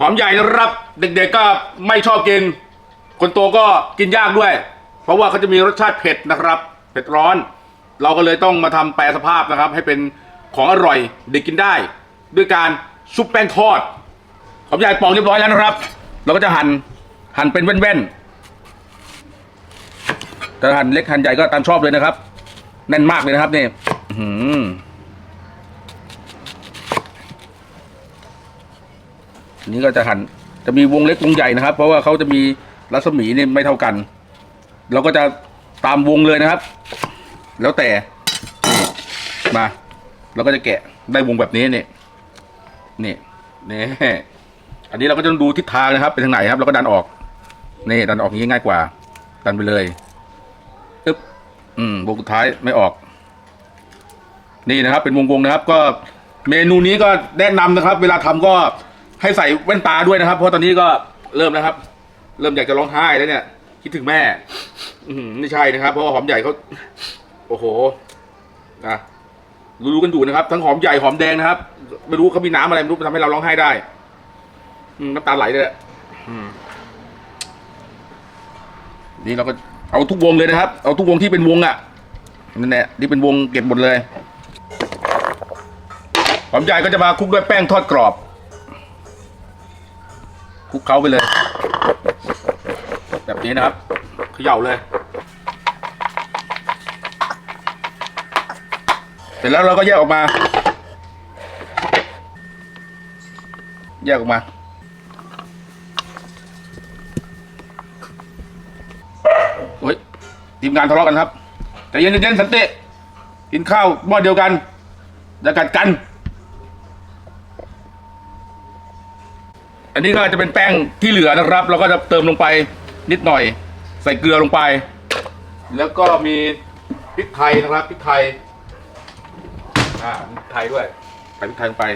หอมใหญ่นะครับ เด็กๆก็ไม่ชอบกิน คนโตก็กินยากด้วย เพราะว่าเขาจะมีรสชาติเผ็ดนะครับ เผ็ดร้อน เราก็เลยต้องมาทำแปรสภาพนะครับ ให้เป็นของอร่อยเด็กกินได้ ด้วยการชุบแป้งทอดหอมใหญ่ปอกเรียบร้อยแล้วนะครับ เราก็จะหั่นหั่นเป็นแว่นๆแต่หั่นเล็กหั่นใหญ่ก็ตามชอบเลยนะครับ แน่นมากเลยนะครับนี่อื้ อันนี้ก็จะหั่นจะมีวงเล็กวงใหญ่นะครับ เพราะว่าเขาจะมีรัศมีนี่ไม่เท่ากัน เราก็จะตามวงเลยนะครับ แล้วแต่มาเราก็จะแกะได้วงแบบนี้เนี่ยนี่นี่อันนี้เราก็จะดูทิศทางนะครับเป็นทางไหนครับ เราก็ดันออกนี่ดันออกงี้ง่ายกว่า ดันไปเลยอึ๊บอืมวงสุดท้ายไม่ออก นี่นะครับ เป็นวงๆนะครับ ก็เมนูนี้ก็แนะนำนะครับ เวลาทำก็ ให้ใส่แว่นตาด้วยนะครับ เพราะตอนนี้ก็เริ่มแล้วครับ เริ่มอยากจะร้องไห้แล้วเนี่ย คิดถึงแม่ อืมไม่ใช่นะครับ เพราะว่าหอมใหญ่เขาโอ้โหนะรู้กันอยู่นะครับ ทั้งหอมใหญ่หอมแดงนะครับ ไม่รู้เขามีน้ำอะไรไม่รู้ทำให้เราร้องไห้ได้ อืมน้ำตาไหลเลยอะอืมนี่เราก็เอาทุกวงเลยนะครับ เอาทุกวงที่เป็นวงอะนั่นแหละที่เป็นวงเก็บหมดเลยหอมใหญ่ก็จะมาคลุกด้วยแป้งทอดกรอบ คลุกเคล้าไปเลย แบบนี้นะครับเขย่าเลย เสร็จแล้วเราก็แยกออกมา แยกออกมาโอ้ยทีมงานทะเลาะกันครับแต่เย็นเย็นๆสันติกินข้าวหม้อเดียวกันอย่ากัดกัน อันนี้ก็จะเป็นแป้งที่เหลือนะครับ เราก็จะเติมลงไปนิดหน่อย ใส่เกลือลงไป แล้วก็มีพริกไทยนะครับพริกไทยอ่าพริกไทยด้วยใส่พริกไทยลงไป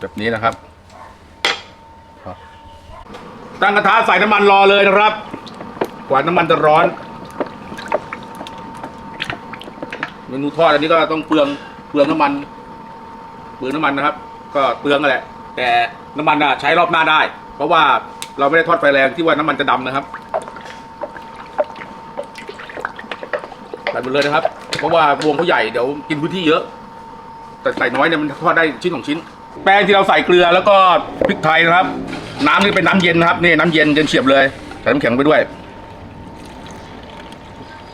แบบนี้นะครับ ตั้งกระทะใส่น้ำมันรอเลยนะครับ กว่าน้ำมันจะร้อนเมนูทอดอันนี้ก็ต้องเปลืองเปลืองน้ำมัน เปลืองน้ำมันนะครับ ก็เปลืองนั่นแหละ แต่น้ำมันอะใช้รอบหน้าได้ เพราะว่าเราไม่ได้ทอดไฟแรงที่ว่าน้ำมันจะดำนะครับใส่หมดเลยนะครับ เพราะว่าวงเขาใหญ่เดี๋ยวกินพื้นที่เยอะ แต่ใส่น้อยเนี่ยมันทอดได้ชิ้นสองชิ้น แป้งที่เราใส่เกลือแล้วก็พริกไทยนะครับ น้ำนี่เป็นน้ำเย็นนะครับนี่น้ำเย็นเย็นเฉียบเลยใส่น้ำแข็งไปด้วย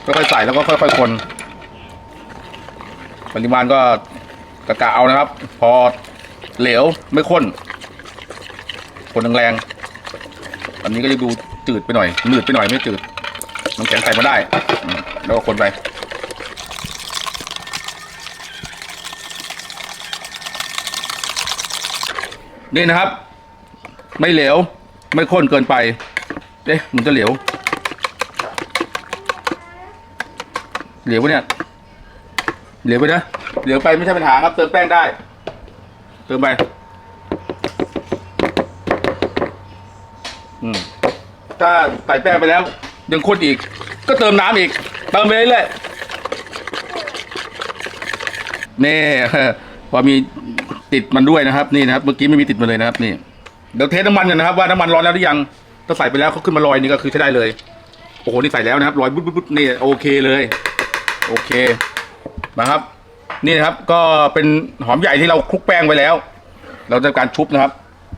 ค่อยๆใส่แล้วก็ค่อยๆคน ปริมาณก็กะกะเอานะครับ พอ เหลวไม่ข้นคนแรงๆอันนี้ก็จะดูจืดไปหน่อยหนืดไปหน่อยไม่จืดน้ำแข็งใส่มาได้ แล้วก็คนไปนี่นะครับ ไม่เหลว ไม่ข้นเกินไป เอ๊ะมันจะเหลว เหลวปะเนี่ย เหลวไปนะ เหลวไปไม่ใช่ปัญหาครับ เติมแป้งได้ เติมไป อืม ถ้าใส่แป้งไปแล้ว ยังข้นอีก ก็เติมน้ำอีก เติมไปเรื่อยๆนี่ พอมีติดมันด้วยนะครับ นี่นะครับ เมื่อกี้ไม่มีติดมาเลยนะครับ นี่ เดี๋ยวเทน้ำมันกันนะครับ ว่าน้ำมันร้อนแล้วหรือยัง ถ้าใส่ไปแล้วเขาขึ้นมาลอยนี่ก็คือใช้ได้เลย โอ้โห นี่ใส่แล้วนะครับลอยบุ๊บบุ๊บบุ๊บนี่โอเคเลย โอเค มาครับ นี่นะครับ ก็เป็นหอมใหญ่ที่เราคลุกแป้งไว้แล้ว เราจะการชุบนะครับ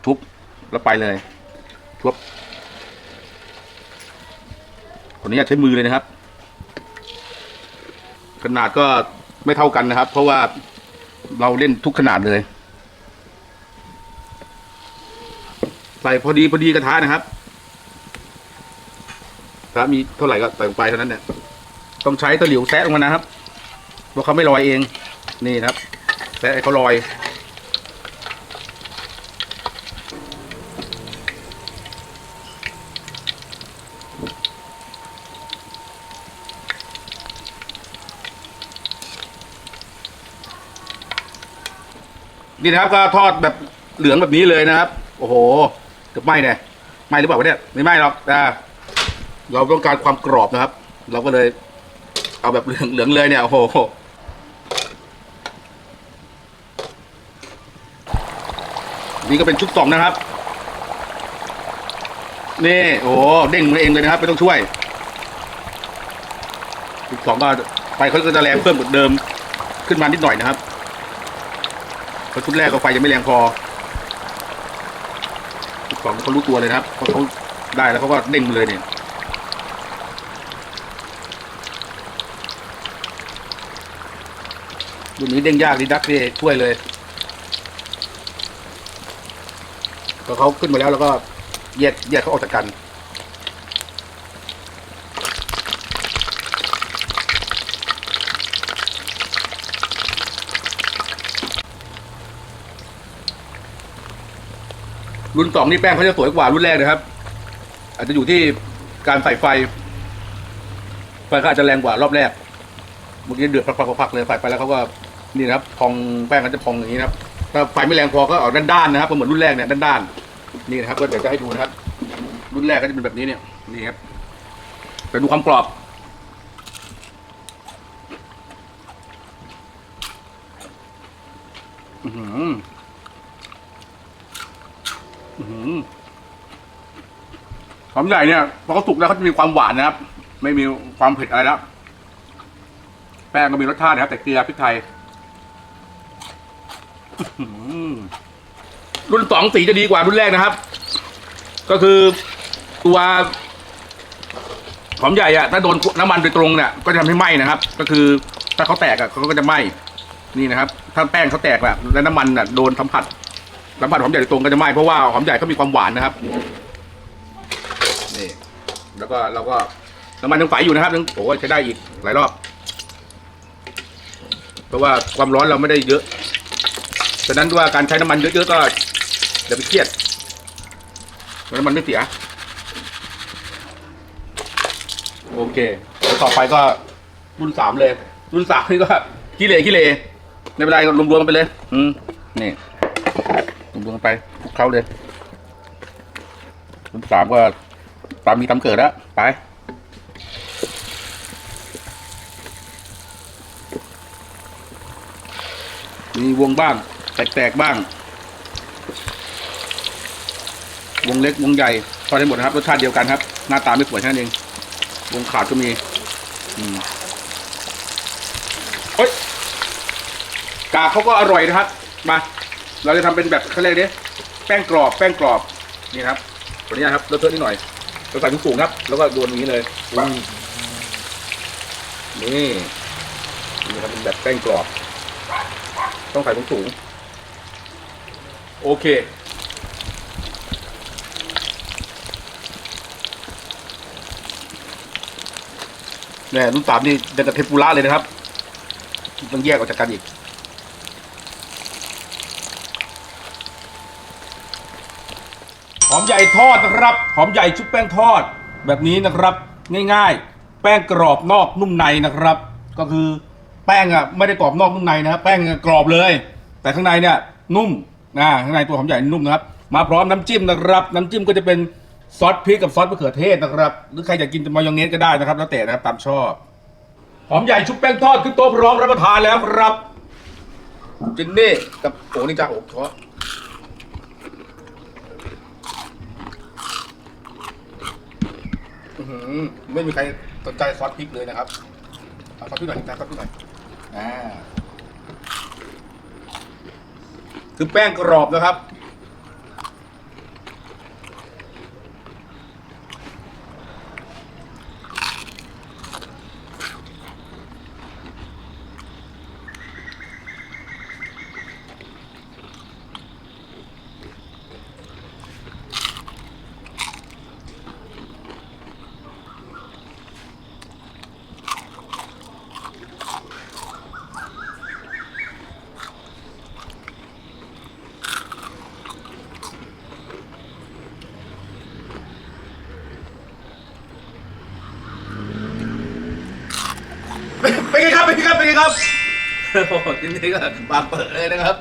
ชุบแล้วไปเลยชุบคนนี้ใช้มือเลยนะครับ ขนาดก็ไม่เท่ากันนะครับ เพราะว่าเราเล่นทุกขนาดเลย ใส่พอดีพอดีกระทะนะครับถ้ามีเท่าไหร่ก็ใส่ลงไปเท่านั้นเนี่ยต้องใช้ตะหลิวแซะลงมานะครับเพราะเขาไม่ลอยเอง นี่ครับแซะให้เขาลอยนี่นะครับก็ทอดแบบเหลืองแบบนี้เลยนะครับ โอ้โหเกับไหม้เนี่ยไหม้หรือเปล่าวะเนี่ยไม่ไหม้หรอกอ่เราต้องการความกรอบนะครับ เราก็เลยเอาแบบเหลืองเหลืองเลยเนี่ยโอ้โห นี่ก็เป็นชุดสองนะครับ นี่โอ้เด้งมาเองเลยนะครับไม่ต้องช่วย ชุดสองก็ไฟเขาก็จะแรงเพิ่มกว่าเดิม ขึ้นมานิดหน่อยนะครับเพราะชุดแรกก็ไฟยังไม่แรงพอชุดสองเขารู้ตัวเลยนะครับเพราะเขาได้แล้วเขาก็เด้งเลยเนี่ยรุ่นนี้เด้งยากดีดักที่ช่วยเลยพ อเขาขึ้นมาแล้วแล้วก็แยกแยกเขาออกจากกัน รุ่นสองนี่แป้งเขาจะสวยกว่ารุ่นแรกนะครับ อาจจะอยู่ที่การใส่ไฟ ไฟก็อาจจะแรงกว่ารอบแรกเมื่อกี้เดือดพักๆๆเลยใส่ไปแล้วเขาก็นี่นะครับ พองแป้งก็จะพองอย่างนี้นะครับถ้าไฟไม่แรงพอก็ออกด้านๆนะครับเหมือนรุ่นแรกเนี่ยด้านๆ นี่นะครับก็เดี๋ยวจะให้ดูนะครับ รุ่นแรกก็จะเป็นแบบนี้เนี่ยนี่ครับไปดูความกรอบอือหืออื้อหือหอมใหญ่เนี่ยพอเขาสุกแล้วเขาจะมีความหวานนะครับ ไม่มีความเผ็ดอะไรแล้วแป้งก็มีรสชาตินะครับ แต่เกลือพริกไทย อื้อหือ รุ่นสองสีจะดีกว่ารุ่นแรกนะครับ ก็คือตัวหอมใหญ่อะถ้าโดนน้ำมันโดยตรงเนี่ยก็จะทำให้ไหม้นะครับ ก็คือถ้าเขาแตกอะเขาก็จะไหม้นี่นะครับ ถ้าแป้งเขาแตกแบบแล้วน้ำมันอะโดนสัมผัสสัมผัสหอมใหญ่โดยตรงก็จะไหม้เพราะว่าหอมใหญ่เขามีความหวานนะครับนี่แล้วก็เราก็น้ำมันยังใสอยู่นะครับยังโอ้ใช้ได้อีกหลายรอบ เพราะว่าความร้อนเราไม่ได้เยอะฉะนั้นว่าการใช้น้ำมันเยอะๆก็ อย่าไปเครียดน้ำมันไม่เสีย โอเคต่อไปก็รุ่นสามเลย รุ่นสามนี่ก็ขี้เหร่ขี้เหร่ไม่เป็นไรรวมๆกันไปเลย อืมนี่รวมๆกันไปคลุกเคล้าเลย รุ่นสามก็ตามมีตามเกิดแล้วไปมีวงบ้าง แตกๆบ้าง วงเล็กวงใหญ่พอได้หมดนะครับ รสชาติเดียวกันครับ หน้าตาไม่สวยแค่นั้นเอง วงขาดก็มีอืมเฮ้ยกากเขาก็อร่อยนะครับ มา เราจะทำเป็นแบบเขาเรียกดิแป้งกรอบแป้งกรอบนี่นะครับตัวนี้นะครับเลอะเทอะนิดหน่อยเราใส่สูงๆครับ แล้วก็โดนอย่างนี้เลยปังนี่นี่ครับเป็นแบบแป้งกรอบ ต้องใส่สูงๆโอเค เนี่ยรุ่นสามนี่จะกับเทมปุระเลยนะครับต้องแยกออกจากกันอีกหอมใหญ่ทอดนะครับหอมใหญ่ชุบแป้งทอดแบบนี้นะครับ ง่ายๆ แป้งกรอบนอกนุ่มในนะครับ ก็คือแป้งอะไม่ได้กรอบนอกนุ่มในนะครับแป้งกรอบเลย แต่ข้างในเนี่ยนุ่มนะข้างในตัวหอมใหญ่นุ่มนะครับ มาพร้อมน้ำจิ้มนะครับ น้ำจิ้มก็จะเป็น ซอสพริกกับซอสมะเขือเทศนะครับหรือใครอยากกินมายองเนสก็ได้นะครับ แล้วแต่นะครับตามชอบหอมใหญ่ชุบแป้งทอดขึ้นโต๊ะพร้อมรับประทานแล้วครับจินนี่กับโอนี่จ้าโอ้ขออื้อหือไม่มีใครสนใจซอสพริกเลยนะครับเอาซอสพริกหน่อยซอสพริกหน่อยอ่าคือแป้งกรอบนะครับ เป็นไงครับเป็นไงครับเป็นไงครับโอ้โหทีนี้ก็ปากเปิดเลยนะครับ